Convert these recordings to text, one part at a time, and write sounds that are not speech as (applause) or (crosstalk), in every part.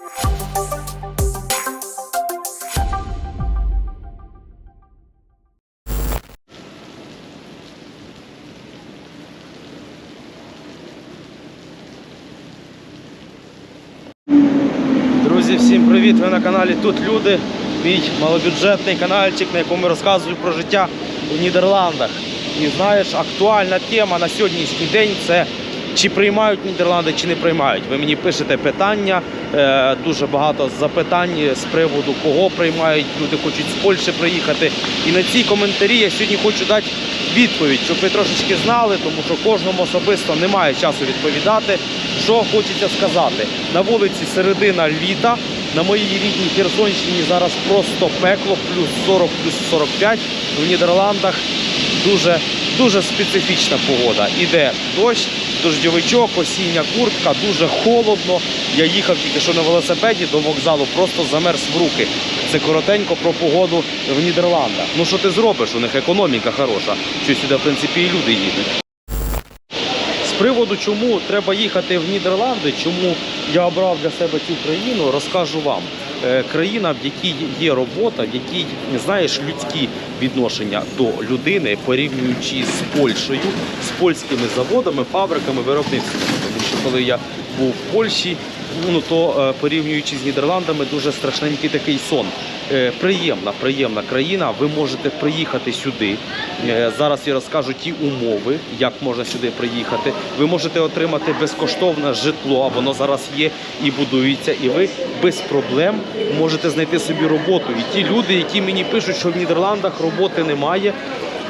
Друзі, всім привіт! Ви на каналі Тут Люди, мій малобюджетний каналчик, на якому розказую про життя у Нідерландах. І знаєш, актуальна тема на сьогоднішній день це чи приймають Нідерланди, чи не приймають. Ви мені пишете питання, е, дуже багато запитань з приводу кого приймають. Люди хочуть з Польщі приїхати. І на ці коментарі я сьогодні хочу дати відповідь, щоб ви трошечки знали, тому що кожному особисто немає часу відповідати. Що хочеться сказати? На вулиці середина літа, на моїй рідній Херсонщині зараз просто пекло, плюс 40, плюс 45. В Нідерландах дуже, дуже специфічна погода. Іде дощ, дождьовичок, осіння куртка, дуже холодно. Я їхав тільки що на велосипеді до вокзалу, просто замерз в руки. Це коротенько про погоду в Нідерландах. Ну що ти зробиш? У них економіка хороша. Що сюди, в принципі, і люди їдуть. З приводу, чому треба їхати в Нідерланди, чому я обрав для себе цю країну, розкажу вам. Е, Країна, в якій є робота, в якій знаєш людські відношення до людини, порівнюючи з Польщею, з польськими заводами, фабриками, виробництвами. Тому що коли я був в Польщі, ну то е, порівнюючи з Нідерландами, дуже страшненький такий сон. Е, Приємна, приємна країна. Ви можете приїхати сюди. Е, Зараз я розкажу ті умови, як можна сюди приїхати. Ви можете отримати безкоштовне житло, воно зараз є і будується. І ви без проблем можете знайти собі роботу. І ті люди, які мені пишуть, що в Нідерландах роботи немає.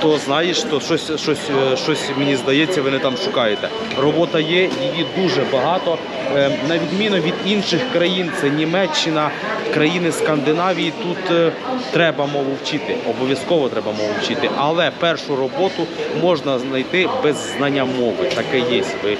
То знаєш, то щось, щось, щось мені здається, ви не там шукаєте. Робота є, її дуже багато. Е, На відміну від інших країн, це Німеччина, країни Скандинавії. Тут е, треба мову вчити, обов'язково треба мову вчити. Але першу роботу можна знайти без знання мови. Таке є. Ви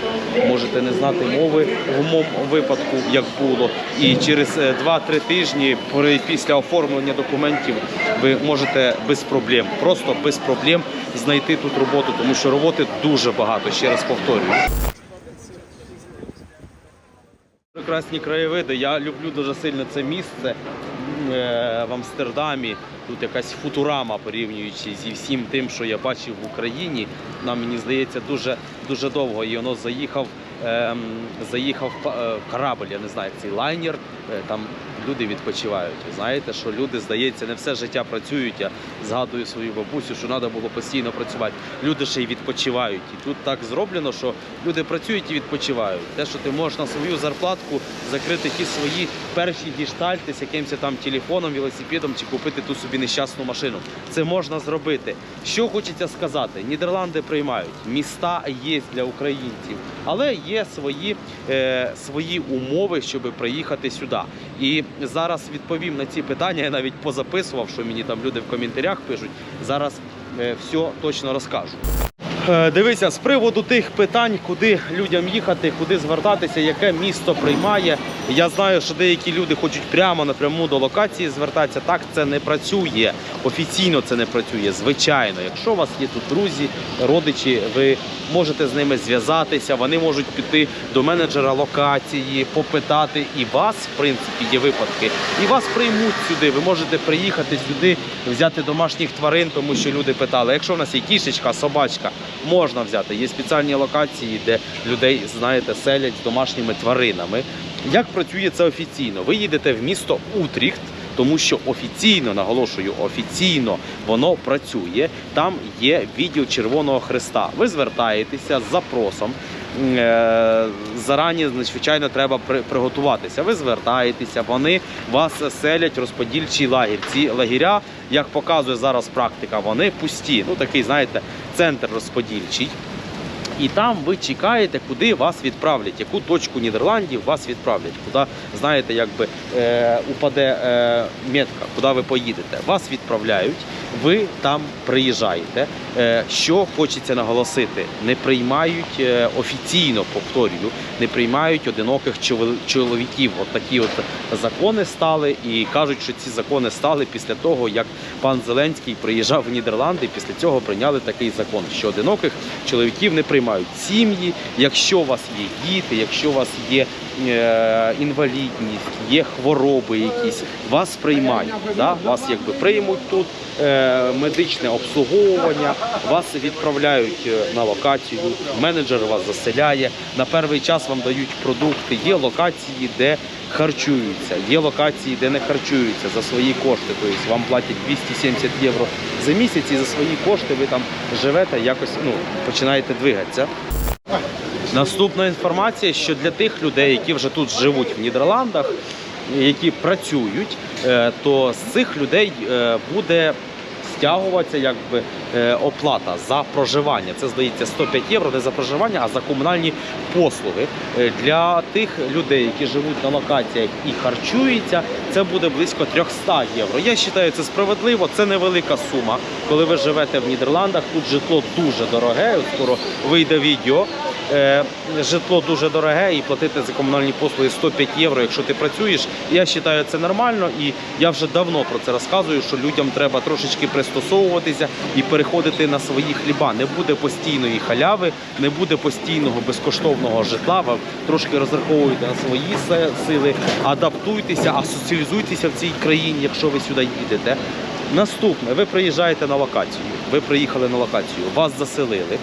можете не знати мови в моєму випадку, як було. І через е, 2-3 тижні при- після оформлення документів ви можете без проблем, просто без проблем знайти тут роботу, тому що роботи дуже багато. Ще раз повторюю. Прекрасні краєвиди. Я люблю дуже сильно це місце е, в Амстердамі. Тут якась футурама, порівнюючи зі всім тим, що я бачив в Україні. Нам мені здається дуже дуже довго. І воно заїхав, ем, заїхав е, корабль, я не знаю, цей лайнер. е, Там люди відпочивають. Знаєте, що люди, здається, не все життя працюють. Я згадую свою бабусю, що треба було постійно працювати. Люди ще й відпочивають. І тут так зроблено, що люди працюють і відпочивають. Те, що ти можеш на свою зарплатку закрити ті свої перші діштальти з якимось там телефоном, велосипедом чи купити ту собі нещасну машину. Це можна зробити. Що хочеться сказати? Нідерланди приймають, міста є для українців, але є свої, е, свої умови, щоб приїхати сюди. І зараз відповім на ці питання. Я навіть позаписував, що мені там люди в коментарях пишуть. Зараз е, все точно розкажу. Е, Дивися, з приводу тих питань, куди людям їхати, куди звертатися, яке місто приймає. Я знаю, що деякі люди хочуть прямо напряму до локації звертатися. Так це не працює. Офіційно це не працює. Звичайно, якщо у вас є тут друзі, родичі, ви можете з ними зв'язатися. Вони можуть піти до менеджера локації, попитати. І вас, в принципі, є випадки. І вас приймуть сюди. Ви можете приїхати сюди, взяти домашніх тварин, тому що люди питали, якщо в нас є кішечка, собачка, можна взяти. Є спеціальні локації, де людей, знаєте, селять з домашніми тваринами. Як працює це офіційно? Ви їдете в місто Утріхт. Тому що офіційно наголошую, офіційно воно працює. Там є відділ Червоного Христа. Ви звертаєтеся з запросом. Е, Зарані, звичайно, треба приготуватися. Ви звертаєтеся, вони вас селять розподільчий лагерь. Ці лагеря, як показує зараз практика, вони пусті. Ну такий, знаєте, центр розподільчий. І там ви чекаєте, куди вас відправлять, яку точку Нідерландів вас відправлять, куди, знаєте, якби е, упаде е, метка, куди ви поїдете. Вас відправляють, ви там приїжджаєте. Е, що хочеться наголосити, не приймають е, офіційно, повторюю, не приймають одиноких чоло- чоловіків. От такі от закони стали, і кажуть, що ці закони стали після того, як пан Зеленський приїжджав в Нідерланди. Після цього прийняли такий закон, що одиноких чоловіків не приймають сім'ї. Якщо у вас є діти, якщо у вас є інвалідність, є хвороби якісь, вас приймають. Да? Вас якби приймуть тут е, медичне обслуговування, вас відправляють е, на локацію, менеджер вас заселяє. На перший час вам дають продукти. Є локації, де харчуються, є локації, де не харчуються за свої кошти. Тобто вам платять 270 євро за місяць, і за свої кошти ви там живете, якось ну, починаєте двигатися. Наступна інформація, що для тих людей, які вже тут живуть в Нідерландах, які працюють, е, то з цих людей е, буде стягуватися якби е, оплата за проживання. Це здається 105 євро не за проживання, а за комунальні послуги. Для тих людей, які живуть на локаціях і харчуються, це буде близько 300 євро. Я вважаю, це справедливо. Це невелика сума. Коли ви живете в Нідерландах, тут житло дуже дороге. Скоро вийде відео. Е, житло дуже дороге і платити за комунальні послуги 105 євро, якщо ти працюєш. Я вважаю, це нормально, і я вже давно про це розказую, що людям треба трошечки пристосовуватися і переходити на свої хліба. Не буде постійної халяви, не буде постійного безкоштовного житла. Ви трошки розраховуйте на свої сили, адаптуйтеся, асоціалізуйтеся в цій країні, якщо ви сюди їдете. Наступне, ви приїжджаєте на локацію. Ви приїхали на локацію, вас заселили.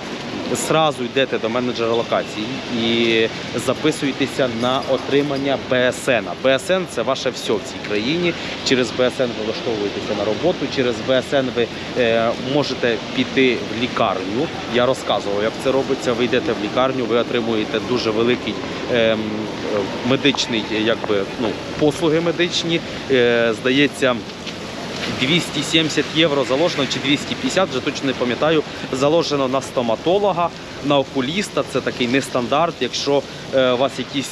Зразу йдете до менеджера локації і записуєтеся на отримання БСН. БСН це ваше все в цій країні. Через БСН ви влаштовуєтеся на роботу. Через БСН ви е, можете піти в лікарню. Я розказував, як це робиться. Ви йдете в лікарню, ви отримуєте дуже великий е, медичний, якби ну послуги медичні. Е, здається. 270 євро заложено чи 250, вже точно не пам'ятаю. Заложено на стоматолога, на окуліста. Це такий нестандарт. Якщо е, у вас якісь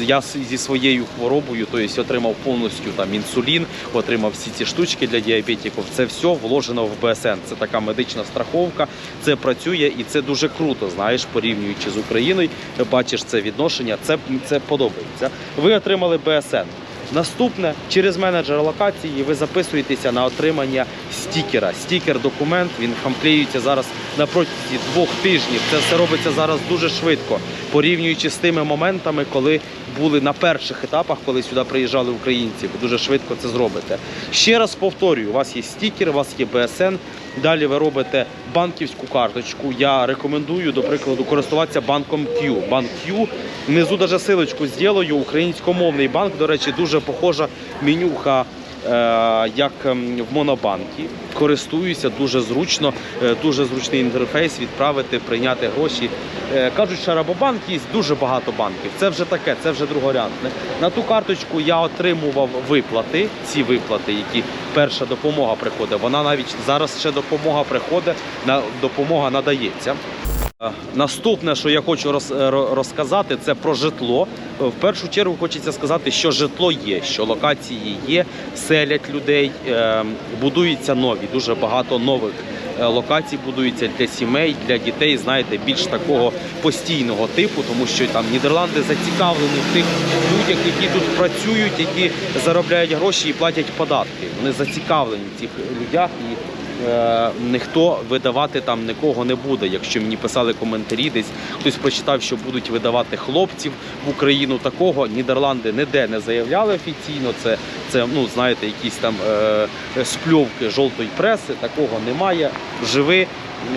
я зі своєю хворобою, то есть отримав повністю там інсулін, отримав всі ці штучки для діабетиків. Це все вложено в БСН. Це така медична страховка. Це працює і це дуже круто. Знаєш, порівнюючи з Україною, бачиш це відношення. Це, це подобається. Ви отримали БСН. Наступне через менеджера локації ви записуєтеся на отримання стікера. Стікер документ він хамклеюється зараз на протязі двох тижнів. Це все робиться зараз дуже швидко, порівнюючи з тими моментами, коли були на перших етапах, коли сюди приїжджали українці. Ви дуже швидко це зробите. Ще раз повторюю: у вас є стікер, у вас є БСН. Далі ви робите банківську карточку. Я рекомендую, до прикладу, користуватися банком Q. Банк Q. Внизу даже силочку зроблю. Українськомовний банк, до речі, дуже похожа менюха. Е, Як ем, в монобанкі користуюся дуже зручно, е, дуже зручний інтерфейс відправити, прийняти гроші. Е, Кажуть, що Рабобанк є дуже багато банків. Це вже таке, це вже другорядне. На ту карточку я отримував виплати. Ці виплати, які перша допомога приходить. Вона навіть зараз ще допомога приходить, допомога надається. Е, Наступне, що я хочу е, розказати, це про житло. Е, В першу чергу хочеться сказати, що житло є, що локації є, селять людей, будуються нові, дуже багато нових локацій будуються для сімей, для дітей, знаєте, більш такого постійного типу, тому що там Нідерланди зацікавлені в тих людях, які тут працюють, які заробляють гроші і платять податки. Вони зацікавлені в цих людях і ніхто видавати там нікого не буде. Якщо мені писали коментарі, десь хтось прочитав, що будуть видавати хлопців в Україну. Такого Нідерланди ніде не заявляли офіційно. Це, це ну знаєте, якісь там е, спльовки жовтої преси. Такого немає. Живи.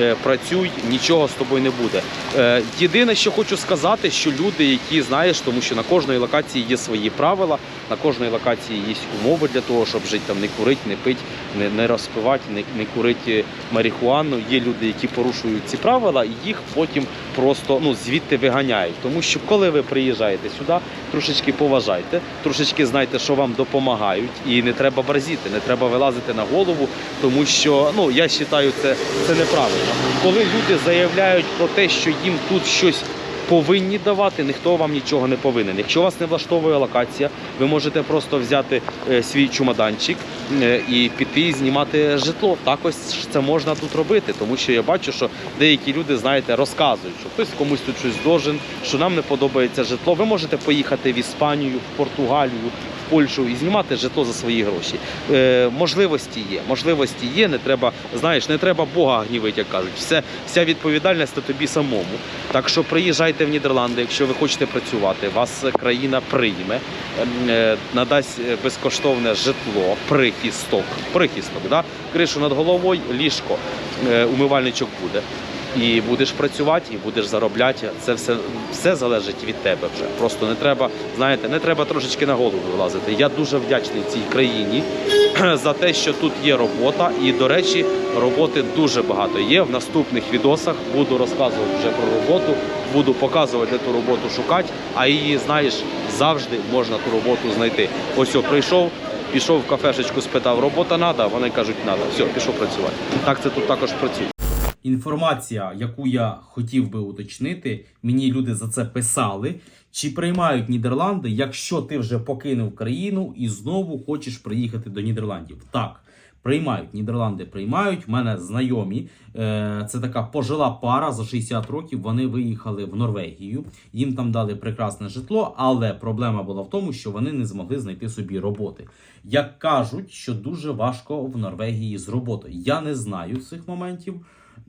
Е, Працюй, нічого з тобою не буде. Е, Єдине, що хочу сказати, що люди, які знаєш, тому що на кожної локації є свої правила, на кожної локації є умови для того, щоб жити там, не курити, не пити, не, не розпивати, не, не курити марихуану. Є люди, які порушують ці правила, і їх потім просто ну, звідти виганяють. Тому що коли ви приїжджаєте сюди, трошечки поважайте, трошечки знайте, що вам допомагають, і не треба борзіти, не треба вилазити на голову, тому що ну я вважаю, це, це неправильно. Коли люди заявляють про те, що їм тут щось повинні давати, ніхто вам нічого не повинен. Якщо вас не влаштовує локація, ви можете просто взяти е, свій чемоданчик е, і піти знімати житло. Також це можна тут робити, тому що я бачу, що деякі люди, знаєте, розказують, що хтось комусь тут щось должен, що нам не подобається житло. Ви можете поїхати в Іспанію, в Португалію, Польщу і знімати житло за свої гроші. Е, можливості є. Можливості є. Не треба, знаєш, не треба Бога гнівити, як кажуть. Все, вся відповідальність на тобі самому. Так що приїжджайте в Нідерланди, якщо ви хочете працювати, вас країна прийме, е, надасть е, безкоштовне житло, прихисток, прихисток, да? кришу над головою, ліжко, е, умивальничок буде. І будеш працювати, і будеш заробляти. Це все, все залежить від тебе вже. Просто не треба, знаєте, не треба трошечки на голову вилазити. Я дуже вдячний цій країні (clears throat) за те, що тут є робота. І, до речі, роботи дуже багато є. В наступних відосах буду розказувати вже про роботу, буду показувати, де ту роботу шукати, а її, знаєш, завжди можна ту роботу знайти. Ось о, прийшов, пішов в кафешечку, спитав, робота треба, вони кажуть, треба. Все, пішов працювати. Так це тут також працює. Інформація, яку я хотів би уточнити, мені люди за це писали. Чи приймають Нідерланди, якщо ти вже покинув країну і знову хочеш приїхати до Нідерландів? Так, приймають. Нідерланди приймають. У мене знайомі. Е, Це така пожила пара за 60 років. Вони виїхали в Норвегію. Їм там дали прекрасне житло, але проблема була в тому, що вони не змогли знайти собі роботи. Як кажуть, що дуже важко в Норвегії з роботою. Я не знаю цих моментів.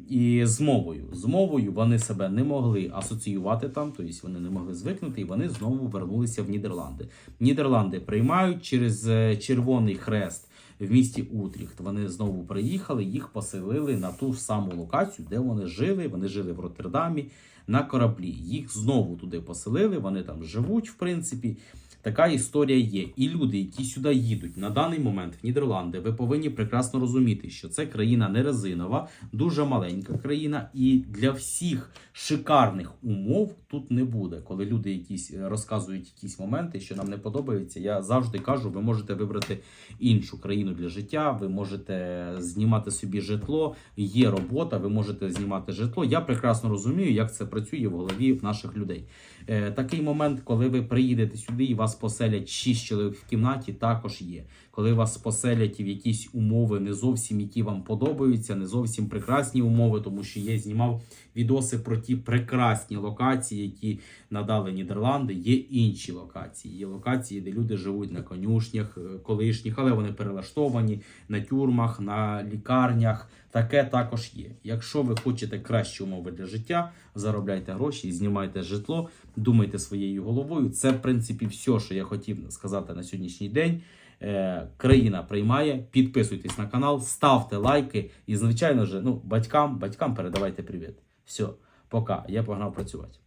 І з мовою. З мовою вони себе не могли асоціювати там, тобто вони не могли звикнути, і вони знову вернулися в Нідерланди. Нідерланди приймають через е, Червоний Хрест в місті Утріхт. Вони знову приїхали, їх поселили на ту саму локацію, де вони жили. Вони жили в Роттердамі на кораблі. Їх знову туди поселили. Вони там живуть, в принципі. Така історія є. І люди, які сюди їдуть на даний момент в Нідерланди, ви повинні прекрасно розуміти, що це країна не резинова, дуже маленька країна, і для всіх шикарних умов тут не буде. Коли люди якісь е, розказують якісь моменти, що нам не подобається, я завжди кажу, ви можете вибрати іншу країну для життя, ви можете знімати собі житло, є робота, ви можете знімати житло. Я прекрасно розумію, як це працює в голові наших людей. Е, такий момент, коли ви приїдете сюди і вас поселять 6 чоловік в кімнаті, також є. Коли вас поселять в якісь умови не зовсім які вам подобаються, не зовсім прекрасні умови, тому що я знімав відоси про ті прекрасні локації, які надали Нідерланди. Є інші локації. Є локації, де люди живуть на конюшнях е, колишніх, але вони перелаштовані на тюрмах, на лікарнях. Таке також є. Якщо ви хочете кращі умови для життя, заробляйте гроші, знімайте житло, думайте своєю головою. Це в принципі все, що я хотів сказати на сьогоднішній день. Е, країна приймає. Підписуйтесь на канал, ставте лайки і, звичайно ж, ну, батькам, батькам передавайте привіт. Все, пока. Я погнав працювати.